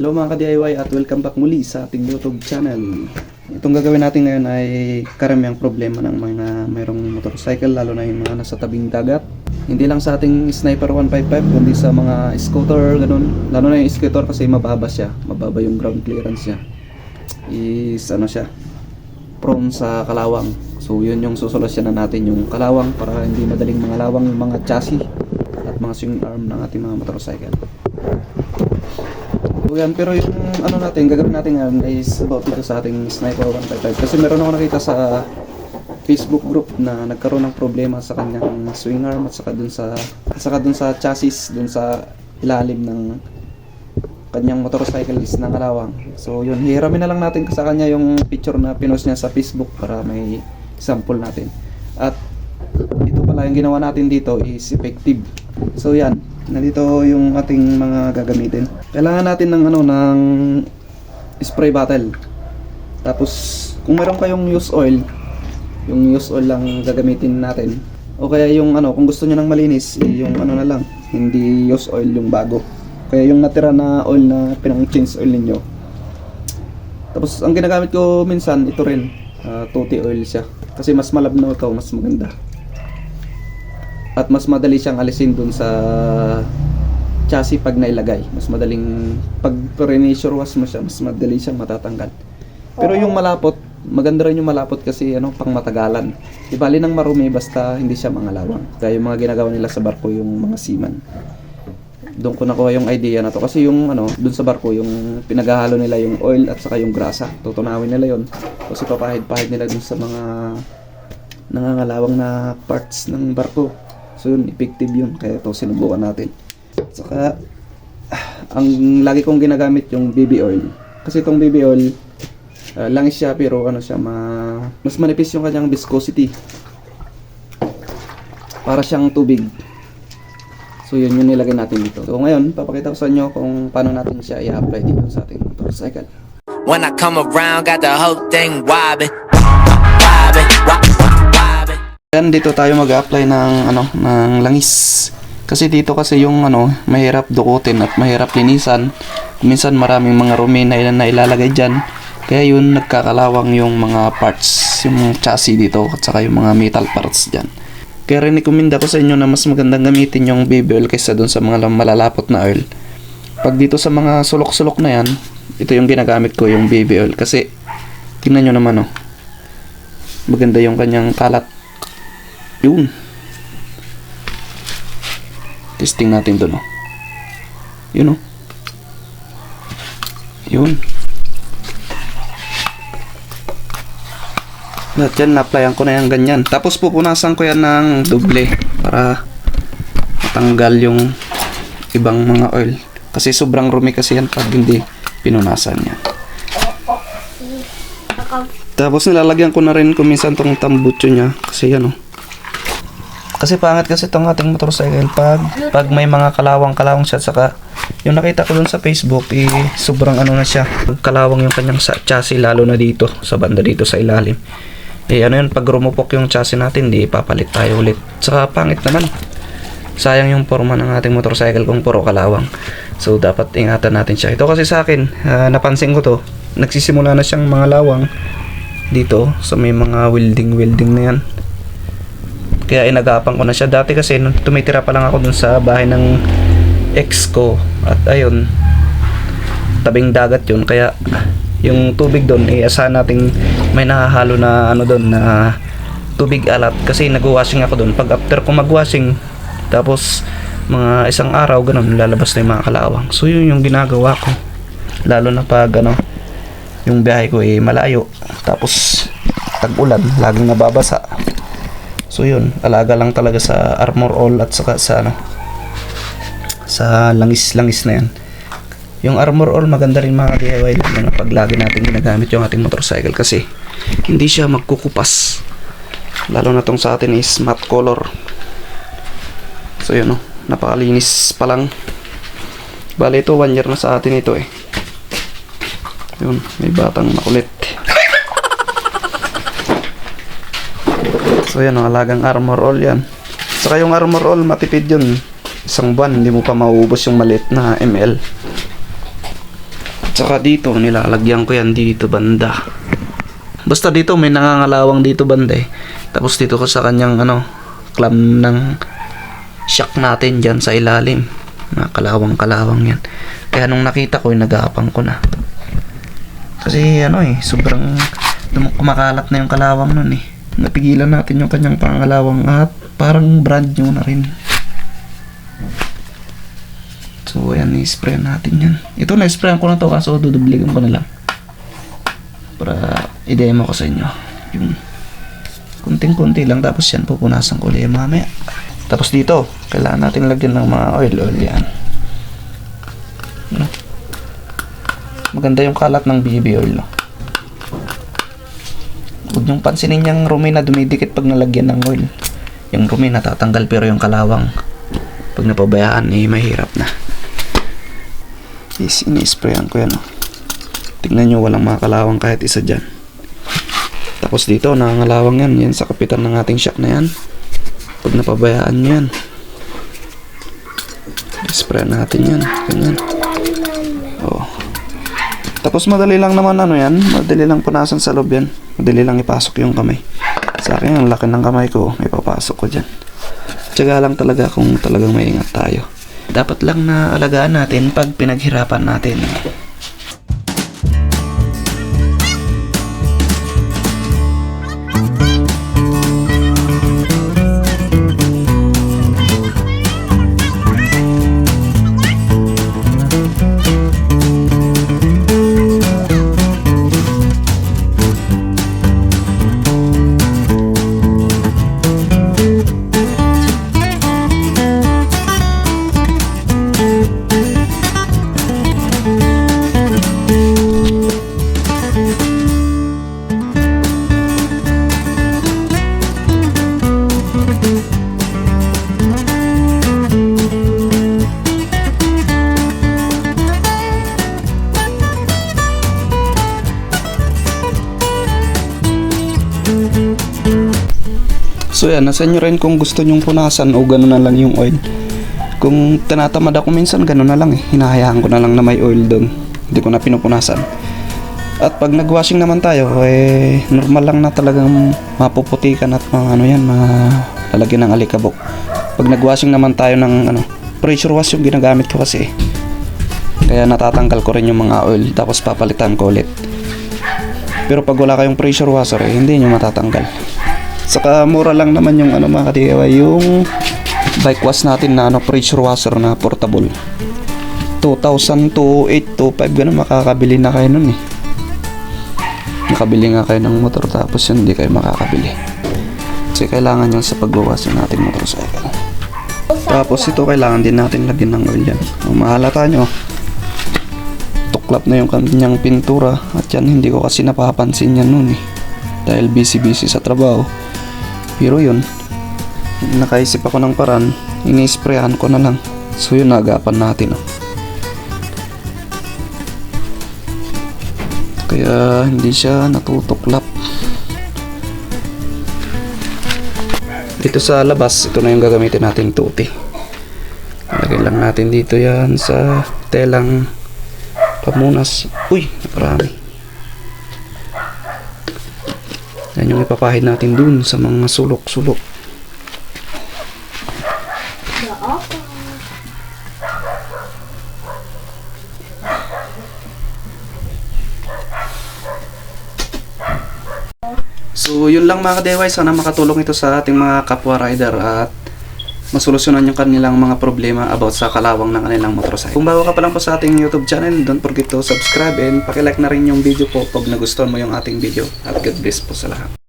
Hello mga ka-DIY at welcome back muli sa ating YouTube channel. Itong gagawin natin ngayon ay karamihang problema ng mga mayroong motorcycle lalo na yung mga nasa tabing dagat. Hindi lang sa ating Sniper 155 kundi sa mga scooter ganun. Lalo na yung scooter kasi mababa siya, mababa yung ground clearance niya. Is ano siya, prone sa kalawang. So yun yung susolusyonan natin yung kalawang para hindi madaling mga lawang yung mga chassis at mga swing arm ng ating mga motorcycle. Yan, pero yung ano natin, gagawin natin ngayon is about dito sa ating Sniper 155. Kasi meron ako nakita sa Facebook group na nagkaroon ng problema sa kanyang swing arm at saka dun sa saka dun sa chassis dun sa ilalim ng kanyang motorcycle is ng. So yun, hihiramin na lang natin sa kanya yung picture na pinost niya sa Facebook para may sample natin. At ito pala yung ginawa natin dito is effective. So yan, nandito yung ating mga gagamitin. Kailangan natin ng ano ng spray bottle. Tapos kung meron kayong use oil, yung use oil lang gagamitin natin. O kaya yung ano, kung gusto niyo ng malinis, eh, yung ano na lang, hindi use oil yung bago. Kaya yung natira na oil na pinang change oil ninyo. Tapos ang ginagamit ko minsan ito rin, ah, tuti oil siya. Kasi mas malabnaw ito, mas maganda. At mas madali siyang alisin dun sa chassis pag nailagay. Mas madaling pag pressure wash mo siya, mas madali siyang matatanggal. Pero yung malapot, maganda rin yung malapot kasi ano, pang matagalan. Di bali ng marumi basta hindi siya mga lawang. Kaya yung mga ginagawa nila sa barko yung mga seaman. Doon ko nakuha yung idea na to kasi yung ano, doon sa barko yung pinaghahalo nila yung oil at saka yung grasa. Tutunawin nila yon. Kasi papahid-pahid nila dun sa mga nangangalawang na parts ng barko. So yun, effective yun. Kaya ito sinubukan natin. Saka, ah, ang lagi kong ginagamit yung BB oil. Kasi itong BB oil, ah, langis siya pero ano siya, ma mas manipis yung kanyang viscosity. Para siyang tubig. So yun yung nilagay natin dito. So ngayon, papakita ko sa inyo kung paano natin siya i-apply dito sa ating motorcycle. When I come around, got the whole thing wobbing, wobbing, wobbing, Yan dito tayo mag-apply ng ano ng langis. Kasi dito kasi yung ano mahirap dukutin at mahirap linisan. Minsan maraming mga rumi na, na ilalagay diyan. Kaya yun nagkakalawang yung mga parts, yung chassis dito at saka yung mga metal parts diyan. Kaya rin ko sa inyo na mas magandang gamitin yung baby oil kaysa doon sa mga malalapot na oil. Pag dito sa mga sulok-sulok na yan, ito yung ginagamit ko yung baby oil kasi tingnan nyo naman oh. Maganda yung kanyang kalat yun. Testing natin doon, oh. Yun, oh. Yun. Lahat yan, na-applyan ko na yan ganyan. Tapos pupunasan ko yan ng doble para matanggal yung ibang mga oil. Kasi sobrang rumi kasi yan pag hindi pinunasan niya. Tapos nilalagyan ko na rin kung minsan tong tambutso niya. Kasi yan, oh. Kasi pangat kasi itong ating motorcycle pag pag may mga kalawang-kalawang siya. Saka yung nakita ko dun sa Facebook eh sobrang ano na siya. Kalawang yung kanyang chassis lalo na dito sa banda dito sa ilalim. Eh ano yun pag rumupok yung chassis natin di papalit tayo ulit. Saka pangit naman. Sayang yung forma ng ating motorcycle kung puro kalawang. So dapat ingatan natin siya. Ito kasi sa akin ah, napansin ko to nagsisimula na siyang mga lawang dito sa may mga welding welding na yan kaya inagapan ko na siya. Dati kasi nung tumitira pa lang ako dun sa bahay ng ex ko. At ayun tabing dagat yun. Kaya yung tubig doon eh asahan nating may nahahalo na ano doon na tubig alat. Kasi nag-washing ako doon pag after ko mag-washing tapos mga isang araw ganun lalabas na yung mga kalawang. So yun yung ginagawa ko. Lalo na pag ano yung biyahe ko eh malayo. Tapos tag-ulan. Laging nababasa So yun, alaga lang talaga sa armor all at saka sa ano sa langis-langis na yan. Yung armor all maganda rin mga DIY lalo na pag lagi natin ginagamit yung ating motorcycle kasi hindi siya magkukupas. Lalo na tong sa atin is matte color. So yun oh, napakalinis pa lang. Bale ito, one year na sa atin ito eh. Yun, may batang makulit. So yan, ang alagang armor all yan. Saka yung armor all, matipid yun. Isang buwan, hindi mo pa mauubos yung maliit na ML. Tsaka dito, nilalagyan ko yan dito banda. Basta dito, may nangangalawang dito banda eh. Tapos dito ko sa kanyang ano, clam ng shock natin dyan sa ilalim. Mga kalawang-kalawang yan. Kaya nung nakita ko, nagapang ko na. Kasi ano eh, sobrang kumakalat na yung kalawang nun eh. Napigilan natin yung kanyang pangalawang at parang brand new na rin. So, ayan, i-spray natin yan. Ito, na-sprayan ko na to kaso dudubligan ko na lang. Para i-demo ko sa inyo. Yung kunting-kunti lang tapos yan pupunasan ko ulit mamaya. Tapos dito, kailangan natin lagyan ng mga oil-oil yan. Ano? Maganda yung kalat ng BB oil, no? Niyong pansinin yung rumi na dumidikit pag nalagyan ng oil. Yung rumi natatanggal pero yung kalawang pag napabayaan eh mahirap na. Is ini-sprayan ko yan. Oh. Tignan nyo walang mga kalawang kahit isa dyan. Tapos dito nangangalawang yan. Yan sa kapitan ng ating shock na yan. Pag napabayaan nyo yan. Spray natin yan. Ganyan. Tapos madali lang naman ano yan. Madali lang punasan sa loob yan. Madali lang ipasok yung kamay. Sa akin, ang laki ng kamay ko. Ipapasok ko dyan. Tiyaga lang talaga kung talagang maingat tayo. Dapat lang na alagaan natin pag pinaghirapan natin. Yan, nasa inyo rin kung gusto nyong punasan o gano'n na lang yung oil. Kung tinatamad ako minsan, gano'n na lang eh. Hinahayaan ko na lang na may oil doon. Hindi ko na pinupunasan. At pag nagwashing naman tayo, eh, normal lang na talagang mapuputikan at mga ano yan, malalagyan ng alikabok. Pag nagwashing naman tayo ng ano, pressure wash yung ginagamit ko kasi. Kaya natatanggal ko rin yung mga oil tapos papalitan ko ulit. Pero pag wala kayong pressure washer, eh, hindi nyo matatanggal. Saka mura lang naman yung ano mga kadiwa, yung bike wash natin na ano pressure washer na portable. 2,000 to 8 to 5 ganun makakabili na kayo nun eh. Makabili nga kayo ng motor tapos yun hindi kayo makakabili. Kasi kailangan yun sa pagwawas ng ating motorcycle. Tapos ito kailangan din natin lagyan ng oil yan. Kung mahalata nyo, tuklap na yung kanyang pintura at yan hindi ko kasi napapansin yan nun eh. Dahil busy-busy sa trabaho. Pero yun, nakaisip ako ng paran, ini-sprayan ko na lang. So yun, nagapan natin. Oh. Kaya hindi siya natutuklap. Dito sa labas, ito na yung gagamitin natin tuti. Lagay lang natin dito yan sa telang pamunas. Uy, naparami. Yan yung ipapahid natin dun sa mga sulok-sulok. So, yun lang mga kadeway. Sana makatulong ito sa ating mga kapwa rider at masolusyonan yung kanilang mga problema about sa kalawang ng kanilang motorcycle. Kung bago ka pa lang po sa ating YouTube channel, don't forget to subscribe and pakilike na rin yung video po pag nagustuhan mo yung ating video. At God bless po sa lahat.